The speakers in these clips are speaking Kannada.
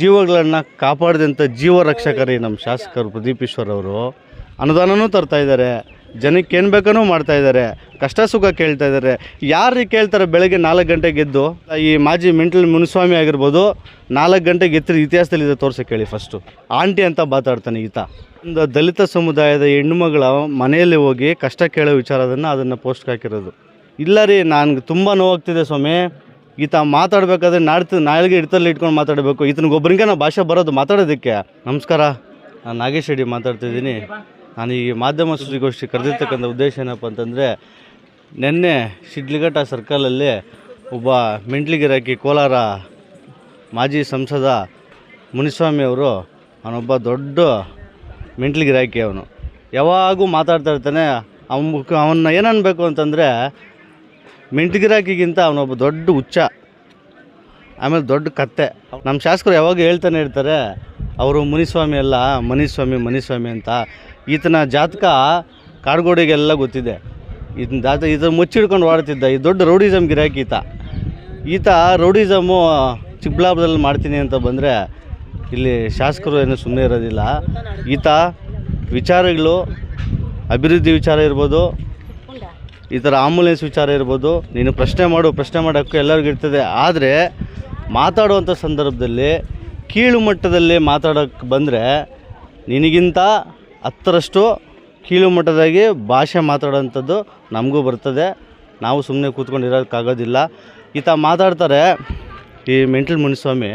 ಜೀವಗಳನ್ನು ಕಾಪಾಡಿದಂಥ ಜೀವ ರಕ್ಷಕರೇ ನಮ್ಮ ಶಾಸಕರು ಪ್ರದೀಪ್ ಅವರು. ಅನುದಾನನೂ ತರ್ತಾ ಇದ್ದಾರೆ. ಜನಕ್ಕೆ ಏನು ಬೇಕನೂ ಮಾಡ್ತಾ ಇದ್ದಾರೆ. ಕಷ್ಟ ಸುಖ ಕೇಳ್ತಾ ಇದ್ದಾರೆ. ಯಾರು ಕೇಳ್ತಾರೆ ಬೆಳಗ್ಗೆ ನಾಲ್ಕು ಗಂಟೆಗೆ ಎದ್ದು? ಈ ಮಾಜಿ ಮೆಂಟಲ್ ಮುನಿಸ್ವಾಮಿ ಆಗಿರ್ಬೋದು, ನಾಲ್ಕು ಗಂಟೆಗೆ ಎತ್ತಿದ ಇತಿಹಾಸದಲ್ಲಿ ಇದೆ ತೋರ್ಸೋಕೆ ಹೇಳಿ ಫಸ್ಟು ಆಂಟಿ ಅಂತ ಮಾತಾಡ್ತಾನೆ ಈತ. ಒಂದು ದಲಿತ ಸಮುದಾಯದ ಹೆಣ್ಣುಮಗಳ ಮನೆಯಲ್ಲಿ ಹೋಗಿ ಕಷ್ಟ ಕೇಳೋ ವಿಚಾರದನ್ನು ಅದನ್ನು ಪೋಸ್ಟ್ಗೆ ಹಾಕಿರೋದು. ಇಲ್ಲ ರೀ, ನನಗೆ ತುಂಬ ನೋವಾಗ್ತಿದೆ ಸ್ವಾಮಿ. ಈತ ಮಾತಾಡಬೇಕಾದ್ರೆ ನಾಡ್ತು ನಾಳೆಗೆ ಹಿಡ್ತಲ್ಲಿ ಇಟ್ಕೊಂಡು ಮಾತಾಡಬೇಕು. ಈತನಿಗೆ ಒಬ್ಬರಿಗೆ ನಾವು ಭಾಷೆ ಬರೋದು ಮಾತಾಡೋದಕ್ಕೆ. ನಮಸ್ಕಾರ. ನಾನು ನಾಗೇಶ್ ರೆಡ್ಡಿ ಮಾತಾಡ್ತಿದ್ದೀನಿ ನಾನು ಈ ಮಾಧ್ಯಮ ಸುದ್ದಿಗೋಷ್ಠಿ ಕರೆದಿರ್ತಕ್ಕಂಥ ಉದ್ದೇಶ ಏನಪ್ಪ ಅಂತಂದರೆ, ನಿನ್ನೆ ಶಿಡ್ಲಿಘಟ್ಟ ಸರ್ಕಲಲ್ಲಿ ಒಬ್ಬ ಮೆಂಟ್ಲಿಗಿರಾಕಿ ಕೋಲಾರ ಮಾಜಿ ಸಂಸದ ಮುನಿಸ್ವಾಮಿ ಅವರು, ಅವನೊಬ್ಬ ದೊಡ್ಡ ಮೆಂಟ್ಲಿಗಿರಾಕಿ ಅವನು. ಯಾವಾಗೂ ಮಾತಾಡ್ತಾ ಇರ್ತಾನೆ. ಅವನ ಅವನ್ನ ಏನು ಅನ್ಬೇಕು ಅಂತಂದರೆ ಮೆಂಟ್ಗಿರಾಕಿಗಿಂತ ಅವನೊಬ್ಬ ದೊಡ್ಡ ಹುಚ್ಚ. ಆಮೇಲೆ ದೊಡ್ಡ ಕತ್ತೆ. ನಮ್ಮ ಶಾಸಕರು ಯಾವಾಗ ಹೇಳ್ತಾನೆ ಇರ್ತಾರೆ, ಅವರು ಮುನಿಸ್ವಾಮಿ ಅಲ್ಲ, ಮನಿಸ್ವಾಮಿ ಮನಿಸ್ವಾಮಿ ಅಂತ. ಈತನ ಜಾತಕ ಕಾಡ್ಗೋಡಿಗೆಲ್ಲ ಗೊತ್ತಿದೆ. ಇದನ್ನ ಜಾತ ಇದು ಮುಚ್ಚಿಡ್ಕೊಂಡು ಓಡ್ತಿದ್ದ ಈ ದೊಡ್ಡ ರೌಡಿಸಮ್ ಗಿರಾಕಿ ಈತ. ಈತ ರೌಡಿಸಮು ಚಿಕ್ಕಬಳ್ಳಾಪುರದಲ್ಲಿ ಮಾಡ್ತೀನಿ ಅಂತ ಬಂದರೆ ಇಲ್ಲಿ ಶಾಸಕರು ಏನು ಸುಮ್ಮನೆ ಇರೋದಿಲ್ಲ. ಈತ ವಿಚಾರಗಳು, ಅಭಿವೃದ್ಧಿ ವಿಚಾರ ಇರ್ಬೋದು ಈ ಥರ ಆಂಬುಲೆನ್ಸ್ ವಿಚಾರ ಇರ್ಬೋದು. ನೀನು ಪ್ರಶ್ನೆ ಮಾಡು, ಪ್ರಶ್ನೆ ಮಾಡೋಕ್ಕೂ ಎಲ್ಲರಿಗೂ ಇರ್ತದೆ. ಆದರೆ ಮಾತಾಡುವಂಥ ಸಂದರ್ಭದಲ್ಲಿ ಕೀಳು ಮಟ್ಟದಲ್ಲಿ ಮಾತಾಡೋಕ್ಕೆ ಬಂದರೆ ನಿನಗಿಂತ ಹತ್ತರಷ್ಟು ಕೀಳು ಮಟ್ಟದಾಗಿ ಭಾಷೆ ಮಾತಾಡೋವಂಥದ್ದು ನಮಗೂ ಬರ್ತದೆ. ನಾವು ಸುಮ್ಮನೆ ಕೂತ್ಕೊಂಡು ಇರೋಕ್ಕಾಗೋದಿಲ್ಲ. ಈತ ಮಾತಾಡ್ತಾರೆ ಈ ಮೆಂಟಲ್ ಮುನಿಸ್ವಾಮಿ.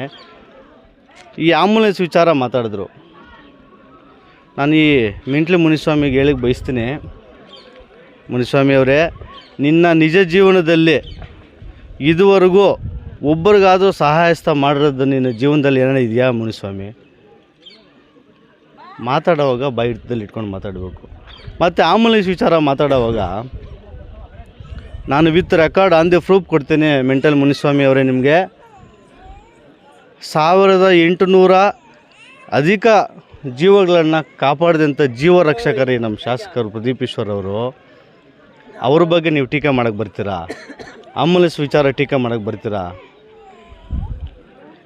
ಈ ಆಂಬುಲೆನ್ಸ್ ವಿಚಾರ ಮಾತಾಡಿದ್ರು. ನಾನು ಈ ಮೆಂಟ್ಲು ಮುನಿಸ್ವಾಮಿಗೆ ಹೇಳಿಕ್ಕೆ ಬಯಸ್ತೀನಿ. ಮುನಿಸ್ವಾಮಿ ಅವರೇ ನಿನ್ನ ನಿಜ ಜೀವನದಲ್ಲಿ ಇದುವರೆಗೂ ಒಬ್ಬರಿಗಾದರೂ ಸಹಾಯಸ್ಥ ಮಾಡಿರೋದು ನಿನ್ನ ಜೀವನದಲ್ಲಿ ಏನಾರ ಇದೆಯಾ ಮುನಿಸ್ವಾಮಿ? ಮಾತಾಡೋವಾಗ ಬಾಯಿ ಇಟ್ಕೊಂಡು ಮಾತಾಡಬೇಕು. ಮತ್ತು ಆಂಬುಲೆನ್ಸ್ ವಿಚಾರ ಮಾತಾಡೋವಾಗ ನಾನು with record on the proof ಕೊಡ್ತೀನಿ ಮೆಂಟಲ್ ಮುನಿಸ್ವಾಮಿ ಅವರೇ ನಿಮಗೆ. ಸಾವಿರದ ಎಂಟುನೂರ ಅಧಿಕ ಜೀವಗಳನ್ನು ಕಾಪಾಡಿದಂಥ ಜೀವ ರಕ್ಷಕರೇ ನಮ್ಮ ಶಾಸಕರು ಪ್ರದೀಪ್ ಈಶ್ವರ್ ಅವರು. ಅವ್ರ ಬಗ್ಗೆ ನೀವು ಟೀಕೆ ಮಾಡೋಕ್ಕೆ ಬರ್ತೀರಾ? ಆಂಬುಲೆನ್ಸ್ ವಿಚಾರ ಟೀಕೆ ಮಾಡೋಕ್ಕೆ ಬರ್ತೀರಾ?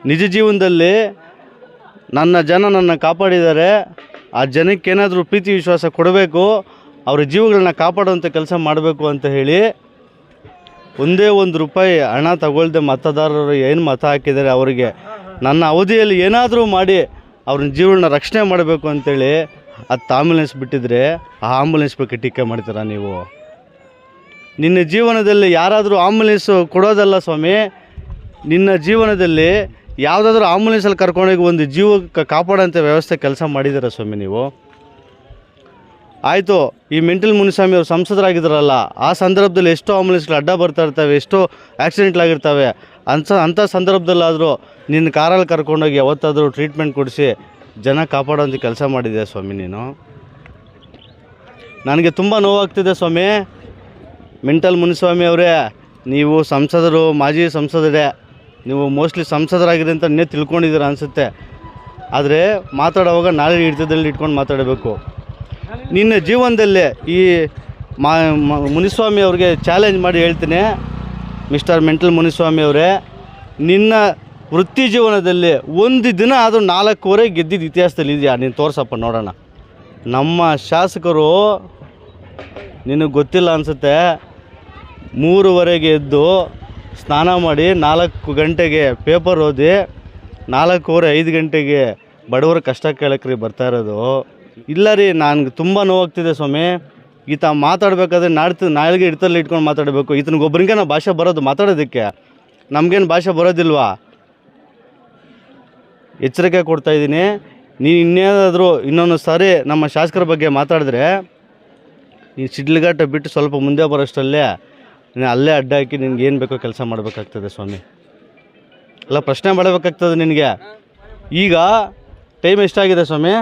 ನಿಜ ಜೀವನದಲ್ಲಿ ನನ್ನ ಜನ ನನ್ನ ಕಾಪಾಡಿದ್ದಾರೆ. ಆ ಜನಕ್ಕೆ ಏನಾದರೂ ಪ್ರೀತಿ ವಿಶ್ವಾಸ ಕೊಡಬೇಕು, ಅವರ ಜೀವಗಳನ್ನ ಕಾಪಾಡುವಂಥ ಕೆಲಸ ಮಾಡಬೇಕು ಅಂತ ಹೇಳಿ ಒಂದೇ ಒಂದು ರೂಪಾಯಿ ಹಣ ತಗೊಳ್ದೆ ಮತದಾರರು ಏನು ಮತ ಹಾಕಿದ್ದಾರೆ ಅವರಿಗೆ, ನನ್ನ ಅವಧಿಯಲ್ಲಿ ಏನಾದರೂ ಮಾಡಿ ಅವ್ರ ಜೀವನ ರಕ್ಷಣೆ ಮಾಡಬೇಕು ಅಂತೇಳಿ ಹತ್ತು ಆಂಬುಲೆನ್ಸ್ ಬಿಟ್ಟಿದ್ರೆ ಆ ಆಂಬುಲೆನ್ಸ್ ಬಗ್ಗೆ ಟೀಕೆ ಮಾಡ್ತೀರಾ ನೀವು? ನಿನ್ನ ಜೀವನದಲ್ಲಿ ಯಾರಾದರೂ ಆಂಬುಲೆನ್ಸು ಕೊಡೋದಲ್ಲ ಸ್ವಾಮಿ, ನಿನ್ನ ಜೀವನದಲ್ಲಿ ಯಾವುದಾದ್ರೂ ಆಂಬುಲೆನ್ಸಲ್ಲಿ ಕರ್ಕೊಂಡೋಗಿ ಒಂದು ಜೀವಕ್ಕೆ ಕಾಪಾಡೋಂಥ ವ್ಯವಸ್ಥೆ ಕೆಲಸ ಮಾಡಿದ್ದೀರ ಸ್ವಾಮಿ ನೀವು? ಆಯಿತು, ಈ ಮೆಂಟಲ್ ಮುನಿಸ್ವಾಮಿ ಅವರು ಸಂಸದರಾಗಿದ್ದಾರಲ್ಲ, ಆ ಸಂದರ್ಭದಲ್ಲಿ ಎಷ್ಟೋ ಆಂಬುಲೆನ್ಸ್ಗಳು ಅಡ್ಡ ಬರ್ತಾ ಇರ್ತವೆ, ಎಷ್ಟೋ ಆಕ್ಸಿಡೆಂಟ್ಲಾಗಿರ್ತವೆ ಅಂಥ ಅಂಥ ಸಂದರ್ಭದಲ್ಲಾದರೂ ನಿನ್ನ ಕಾರಲ್ಲಿ ಕರ್ಕೊಂಡೋಗಿ ಯಾವತ್ತಾದರೂ ಟ್ರೀಟ್ಮೆಂಟ್ ಕೊಡಿಸಿ ಜನ ಕಾಪಾಡೋಂಥ ಕೆಲಸ ಮಾಡಿದೆ ಸ್ವಾಮಿ ನೀನು? ನನಗೆ ತುಂಬ ನೋವಾಗ್ತಿದೆ ಸ್ವಾಮಿ. ಮೆಂಟಲ್ ಮುನಿಸ್ವಾಮಿ ಅವರೇ, ನೀವು ಸಂಸದರು, ಮಾಜಿ ಸಂಸದರೇ ನೀವು ಮೋಸ್ಟ್ಲಿ ಸಂಸದರಾಗಿದೆ ಅಂತ ನೀವು ತಿಳ್ಕೊಂಡಿದ್ದೀರ ಅನಿಸುತ್ತೆ. ಆದರೆ ಮಾತಾಡೋವಾಗ ನಾಳೆ ಹಿಡಿತದಲ್ಲಿ ಇಟ್ಕೊಂಡು ಮಾತಾಡಬೇಕು. ನಿನ್ನ ಜೀವನದಲ್ಲಿ ಈ ಮಾ ಮುನಿಸ್ವಾಮಿ ಅವ್ರಿಗೆ ಚಾಲೆಂಜ್ ಮಾಡಿ ಹೇಳ್ತೀನಿ. ಮಿಸ್ಟರ್ ಮೆಂಟಲ್ ಮುನಿಸ್ವಾಮಿ ಅವರೇ, ನಿನ್ನ ವೃತ್ತಿ ಜೀವನದಲ್ಲಿ ಒಂದು ದಿನ ಆದರೂ ನಾಲ್ಕೂವರೆ ಗೆದ್ದಿದ್ದ ಇತಿಹಾಸದಲ್ಲಿ ಇದೆಯಾ? ನೀನು ತೋರ್ಸಪ್ಪ ನೋಡೋಣ. ನಮ್ಮ ಶಾಸಕರು ನಿನಗೆ ಗೊತ್ತಿಲ್ಲ ಅನಿಸುತ್ತೆ. ಮೂರುವರೆಗೆ ಎದ್ದು ಸ್ನಾನ ಮಾಡಿ ನಾಲ್ಕು ಗಂಟೆಗೆ ಪೇಪರ್ ಓದಿ ನಾಲ್ಕೂವರೆ, ಐದು ಗಂಟೆಗೆ ಬಡವರ ಕಷ್ಟ ಕೇಳಕ್ರಿ ಬರ್ತಾ ಇರೋದು. ಇಲ್ಲ ರೀ, ನನಗೆ ತುಂಬ ನೋವಾಗ್ತಿದೆ ಸ್ವಾಮಿ. ಈತ ಮಾತಾಡಬೇಕಾದ್ರೆ ನಾಡ್ತು ನಾಳೆಗೆ ಹಿಡ್ತಲ್ಲಿ ಇಟ್ಕೊಂಡು ಮಾತಾಡಬೇಕು. ಈತನಿಗೆ ಒಬ್ಬರಿಗೆ ನಾವು ಭಾಷೆ ಬರೋದು ಮಾತಾಡೋದಕ್ಕೆ. ನಮಗೇನು ಭಾಷೆ ಬರೋದಿಲ್ವಾ? ಎಚ್ಚರಿಕೆ ಕೊಡ್ತಾ ಇದ್ದೀನಿ. ನೀನು ಇನ್ನೇನಾದರೂ ಇನ್ನೊಂದು ಸಾರಿ ನಮ್ಮ ಶಾಸಕರ ಬಗ್ಗೆ ಮಾತಾಡಿದ್ರೆ ಈ ಸಿಡ್ಲಘಾಟ ಬಿಟ್ಟು ಸ್ವಲ್ಪ ಮುಂದೆ ಬರೋಷ್ಟಲ್ಲೇ ನೀನು ಅಲ್ಲೇ ಅಡ್ಡ ಹಾಕಿ ನಿನ್ಗೆ ಏನು ಬೇಕೋ ಕೆಲಸ ಮಾಡಬೇಕಾಗ್ತದೆ ಸ್ವಾಮಿ. ಅಲ್ಲ, ಪ್ರಶ್ನೆ ಮಾಡಬೇಕಾಗ್ತದೆ ನಿನಗೆ. ಈಗ ಟೈಮ್ ಎಷ್ಟಾಗಿದೆ ಸ್ವಾಮಿ?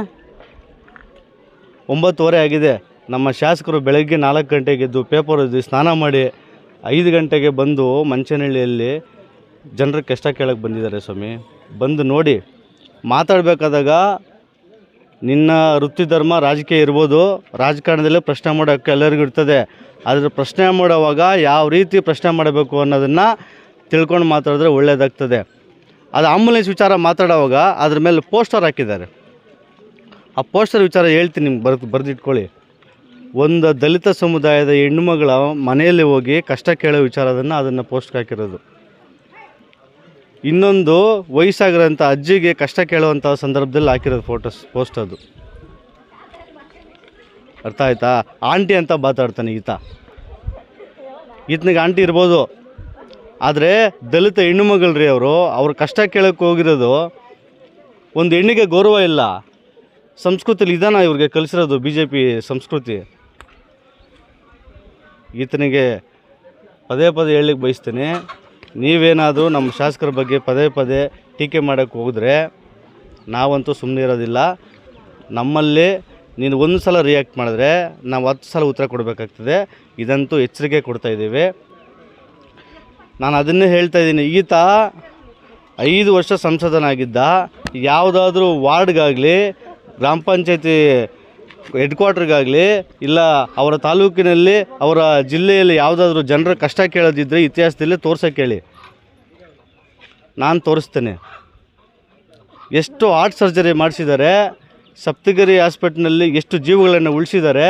ಒಂಬತ್ತುವರೆ ಆಗಿದೆ. ನಮ್ಮ ಶಾಸಕರು ಬೆಳಗ್ಗೆ ನಾಲ್ಕು ಗಂಟೆಗೆ ಎದ್ದು ಪೇಪರ್ ಓದಿ ಸ್ನಾನ ಮಾಡಿ ಐದು ಗಂಟೆಗೆ ಬಂದು ಮಂಚನಹಳ್ಳಿಯಲ್ಲಿ ಜನರ ಕಷ್ಟ ಕೇಳಕ್ಕೆ ಬಂದಿದ್ದಾರೆ ಸ್ವಾಮಿ. ಬಂದು ನೋಡಿ, ಮಾತಾಡಬೇಕಾದಾಗ ನಿನ್ನ ವೃತ್ತಿ ಧರ್ಮ ರಾಜಕೀಯ ಇರ್ಬೋದು. ರಾಜಕಾರಣದಲ್ಲೇ ಪ್ರಶ್ನೆ ಮಾಡೋಕ್ಕೆ ಎಲ್ಲರಿಗೂ ಇರ್ತದೆ. ಆದರೆ ಪ್ರಶ್ನೆ ಮಾಡುವಾಗ ಯಾವ ರೀತಿ ಪ್ರಶ್ನೆ ಮಾಡಬೇಕು ಅನ್ನೋದನ್ನು ತಿಳ್ಕೊಂಡು ಮಾತಾಡಿದ್ರೆ ಒಳ್ಳೆಯದಾಗ್ತದೆ ಅದು ಆಂಬುಲೆನ್ಸ್ ವಿಚಾರ ಮಾತಾಡೋವಾಗ ಅದ್ರ ಮೇಲೆ ಪೋಸ್ಟರ್ ಹಾಕಿದ್ದಾರೆ. ಆ ಪೋಸ್ಟರ್ ವಿಚಾರ ಹೇಳ್ತೀನಿ ನಿಮ್ಗೆ ಬರ್ದು, ಬರೆದಿಟ್ಕೊಳ್ಳಿ. ಒಂದು ದಲಿತ ಸಮುದಾಯದ ಹೆಣ್ಣುಮಗಳ ಮನೆಯಲ್ಲಿ ಹೋಗಿ ಕಷ್ಟ ಕೇಳೋ ವಿಚಾರದನ್ನು ಅದನ್ನು ಪೋಸ್ಟ್ ಹಾಕಿರೋದು. ಇನ್ನೊಂದು ವಯಸ್ಸಾಗಿರೋಂಥ ಅಜ್ಜಿಗೆ ಕಷ್ಟ ಕೇಳುವಂಥ ಸಂದರ್ಭದಲ್ಲಿ ಹಾಕಿರೋದು ಫೋಟೋಸ್, ಪೋಸ್ಟ್ ಅದು. ಅರ್ಥ ಆಯ್ತಾ? ಆಂಟಿ ಅಂತ ಮಾತಾಡ್ತಾನೆ ಈತ. ಈತನಿಗೆ ಆಂಟಿ ಇರ್ಬೋದು. ಆದರೆ ದಲಿತ ಹೆಣ್ಣುಮಗಳ್ರಿ ಅವರು, ಅವ್ರ ಕಷ್ಟ ಕೇಳೋಕ್ಕೆ ಹೋಗಿರೋದು ಒಂದು ಹೆಣ್ಣಿಗೆ ಗೌರವ ಇಲ್ಲ. ಸಂಸ್ಕೃತಿಲಿ ಇದಾನ ಇವ್ರಿಗೆ ಕಲಿಸಿರೋದು ಬಿ ಜೆ ಪಿ ಸಂಸ್ಕೃತಿ. ಈತನಿಗೆ ಪದೇ ಪದೇ ಹೇಳಲಿಕ್ಕೆ ಬಯಸ್ತೀನಿ. ನೀವೇನಾದರೂ ನಮ್ಮ ಶಾಸಕರ ಬಗ್ಗೆ ಪದೇ ಪದೇ ಟೀಕೆ ಮಾಡೋಕ್ಕೆ ಹೋದರೆ ನಾವಂತೂ ಸುಮ್ಮನೆ ಇರೋದಿಲ್ಲ ನಮ್ಮಲ್ಲಿ ನೀನು ಒಂದು ಸಲ ರಿಯಾಕ್ಟ್ ಮಾಡಿದ್ರೆ ನಾವು ಹತ್ತು ಸಲ ಉತ್ತರ ಕೊಡಬೇಕಾಗ್ತದೆ. ಇದಂತೂ ಎಚ್ಚರಿಕೆ ಕೊಡ್ತಾ ಇದ್ದೀವಿ. ನಾನು ಅದನ್ನೇ ಹೇಳ್ತಾ ಇದ್ದೀನಿ. ಈತ ಐದು ವರ್ಷ ಸಂಸದನಾಗಿದ್ದ. ಯಾವುದಾದ್ರೂ ವಾರ್ಡ್ಗಾಗಲಿ, ಗ್ರಾಮ ಪಂಚಾಯತಿ ಹೆಡ್ ಕ್ವಾರ್ಟರ್ಗಾಗಲಿ ಇಲ್ಲ ಅವರ ತಾಲೂಕಿನಲ್ಲಿ, ಅವರ ಜಿಲ್ಲೆಯಲ್ಲಿ ಯಾವುದಾದ್ರೂ ಜನರ ಕಷ್ಟ ಕೇಳೋದಿದ್ದರೆ ಇತಿಹಾಸದಲ್ಲಿ ತೋರ್ಸೋಕ್ಕೆ ಹೇಳಿ ನಾನು ತೋರಿಸ್ತೇನೆ. ಎಷ್ಟು ಹಾರ್ಟ್ ಸರ್ಜರಿ ಮಾಡಿಸಿದ್ದಾರೆ. ಸಪ್ತಗಿರಿ ಹಾಸ್ಪಿಟ್ಲ್ನಲ್ಲಿ ಎಷ್ಟು ಜೀವಗಳನ್ನು ಉಳಿಸಿದ್ದಾರೆ?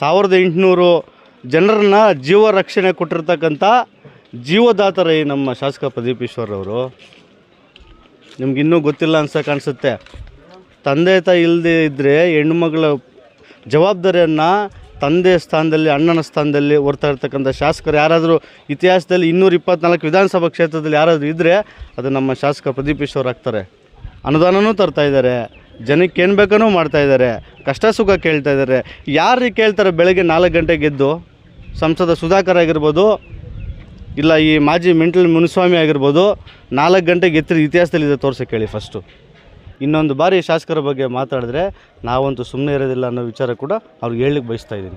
ಸಾವಿರದ ಎಂಟುನೂರು ಜನರನ್ನ ಜೀವ ರಕ್ಷಣೆ ಕೊಟ್ಟಿರ್ತಕ್ಕಂಥ ಜೀವದಾತರ ಈ ನಮ್ಮ ಶಾಸಕ ಪ್ರದೀಪ್ ಈಶ್ವರ್ ಅವರು. ನಿಮ್ಗೆ ಇನ್ನೂ ಗೊತ್ತಿಲ್ಲ ಅನ್ಸ ಕಾಣಿಸುತ್ತೆ. ತಂದೆ ತಾಯಿ ಇಲ್ಲದೆ ಇದ್ದರೆ ಹೆಣ್ಣುಮಗಳ ಜವಾಬ್ದಾರಿಯನ್ನು ತಂದೆ ಸ್ಥಾನದಲ್ಲಿ, ಅಣ್ಣನ ಸ್ಥಾನದಲ್ಲಿ ಹೊರ್ತಾ ಇರ್ತಕ್ಕಂಥ ಶಾಸಕರು ಯಾರಾದರೂ ಇತಿಹಾಸದಲ್ಲಿ ಇನ್ನೂರ ಇಪ್ಪತ್ನಾಲ್ಕು ವಿಧಾನಸಭಾ ಕ್ಷೇತ್ರದಲ್ಲಿ ಯಾರಾದರೂ ಇದ್ದರೆ ಅದು ನಮ್ಮ ಶಾಸಕ ಪ್ರದೀಪ್ ಈಶ್ವರ್ ಆಗ್ತಾರೆ. ಅನುದಾನನೂ ತರ್ತಾ ಇದ್ದಾರೆ. ಜನಕ್ಕೆ ಏನು ಬೇಕೋ ಮಾಡ್ತಾ ಕಷ್ಟ ಸುಖ ಕೇಳ್ತಾ ಇದ್ದಾರೆ. ಯಾರು ಕೇಳ್ತಾರೆ ಬೆಳಗ್ಗೆ ನಾಲ್ಕು ಗಂಟೆಗೆ ಎದ್ದು? ಸಂಸದ ಸುಧಾಕರ್ ಆಗಿರ್ಬೋದು, ಇಲ್ಲ ಈ ಮಾಜಿ ಮೆಂಟಲ್ ಮುನಿಸ್ವಾಮಿ ಆಗಿರ್ಬೋದು, ನಾಲ್ಕು ಗಂಟೆಗೆ ಇತಿಹಾಸದಲ್ಲಿ ಇದೆ ತೋರಿಸಿ ಹೇಳಿ ಫಸ್ಟು ಇನ್ನೊಂದು ಬಾರಿ ಶಾಸಕರ ಬಗ್ಗೆ ಮಾತಾಡಿದ್ರೆ ನಾವಂತೂ ಸುಮ್ಮನೆ ಇರೋದಿಲ್ಲ ಅನ್ನೋ ವಿಚಾರ ಕೂಡ ಅವ್ರಿಗೆ ಹೇಳಲಿಕ್ಕೆ ಬಯಸ್ತಾ ಇದ್ದೀನಿ.